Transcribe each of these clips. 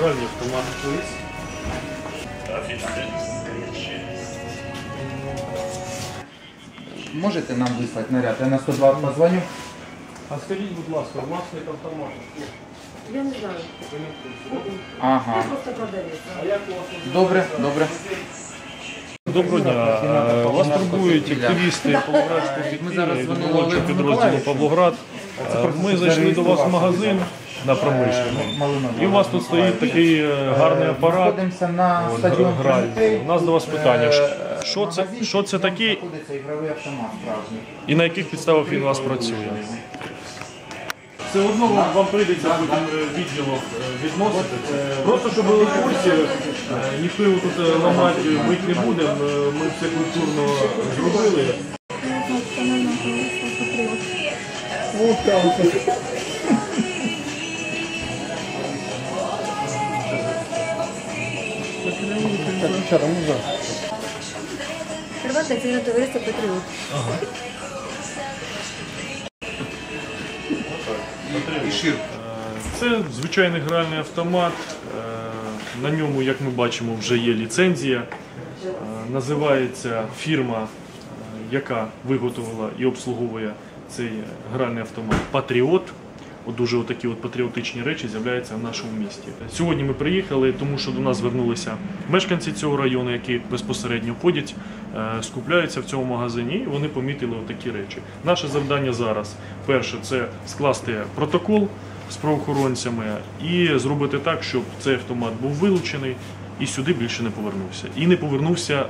гральний автомат. Можете нам вислати наряд? Я на 102 позвоню. А скажіть, будь ласка, власник автомат. Я не знаю. Ага. Я просто продавець. Добре, добре. Доброго дня. Е, Вас турбують активісти Павлоградського підпілля Олегу підрозділу Павлоград. Е, Ми зайшли до вас в магазин на промишлений. І у вас тут стоїть такий е, гарний апарат. От, стадіон У нас до вас питання. Е, Що це, що це таке і на яких підставах він у вас працює? Все одно вам, вам прийдеться потім е, відділок е, відносити. Просто щоб в курсі, е, ніхто його тут е, ламати мить не буде. Е, Ми все культурно зробили. Приватне акціонерне товариство Патріот. І шир. Це звичайний гральний автомат. Е, На ньому, як ми бачимо, вже є ліцензія. Е, Називається фірма, е, яка виготовила і обслуговує цей гральний автомат Патріот. От дуже такі от патріотичні речі з'являються в нашому місті. Сьогодні ми приїхали, тому що до нас звернулися мешканці цього району, які безпосередньо ходять, е, скупляються в цьому магазині, і вони помітили такі речі. Наше завдання зараз перше це скласти протокол з правоохоронцями і зробити так, щоб цей автомат був вилучений і сюди більше не повернувся. І не повернувся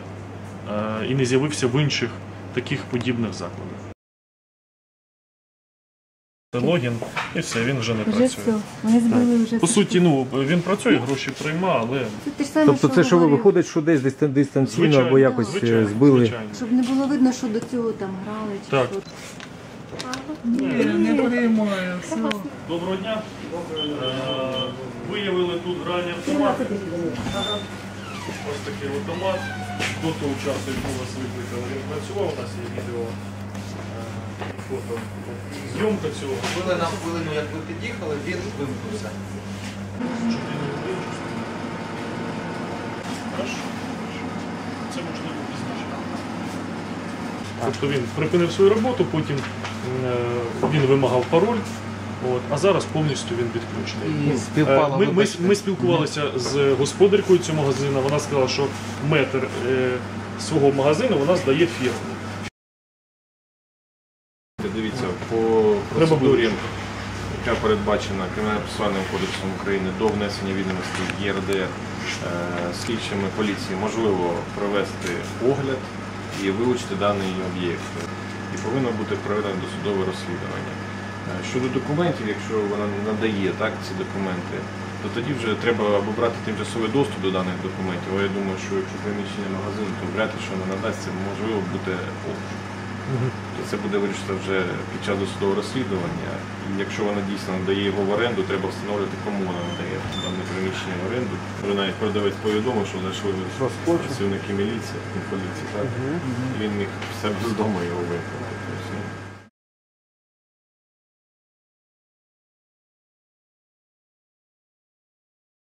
е, і не з'явився в інших таких подібних закладах. Це логін, і все, він вже не Вже працює. Вони збили вже. По суті, ну він працює, гроші прийма, але Це те ж саме, Тобто це що ви говорив. виходить, що десь дистан- дистанційно звичайно, або якось е, звичайно, збили. звичайно. Щоб не було видно, що до цього там грали чи Так. що. Доброго дня. Е, Виявили тут гральні автомати. Ось такий автомат. Того часу, як ми вас викликали, він працював, у нас є відео, фото. Зйомка цього. Були на хвилину, як ви під'їхали, він вимкнувся. Це можливо пізніше. Тобто він припинив свою роботу, потім е, він вимагав пароль, от, а зараз повністю він відключений. І співпало, Е, Ми, ми, вибачте. ми спілкувалися з господаркою цього магазину. Вона сказала, що метр е, свого магазину вона здає фірмі. По процедурі, яка передбачена Кримінально-процесуальним кодексом України до внесення відомостей ЄРДР, е, слідчими поліції можливо провести огляд і вилучити даний об'єкт. І повинно бути проведено досудове розслідування. Е, Щодо документів, якщо вона надає так, ці документи, то тоді вже треба або брати тимчасовий доступ до даних документів. А я думаю, що якщо приміщення магазину, то вряд ли що не надасть, це можливо буде обшук. Це буде вирішити вже під час досудового розслідування. І якщо вона дійсно надає його в оренду, треба встановлювати, кому вона надає дане приміщення в оренду. Вона навіть продавець повідомив, що знайшли працівники міліції, поліції, так? Він міг в себе з дому його вимкнути.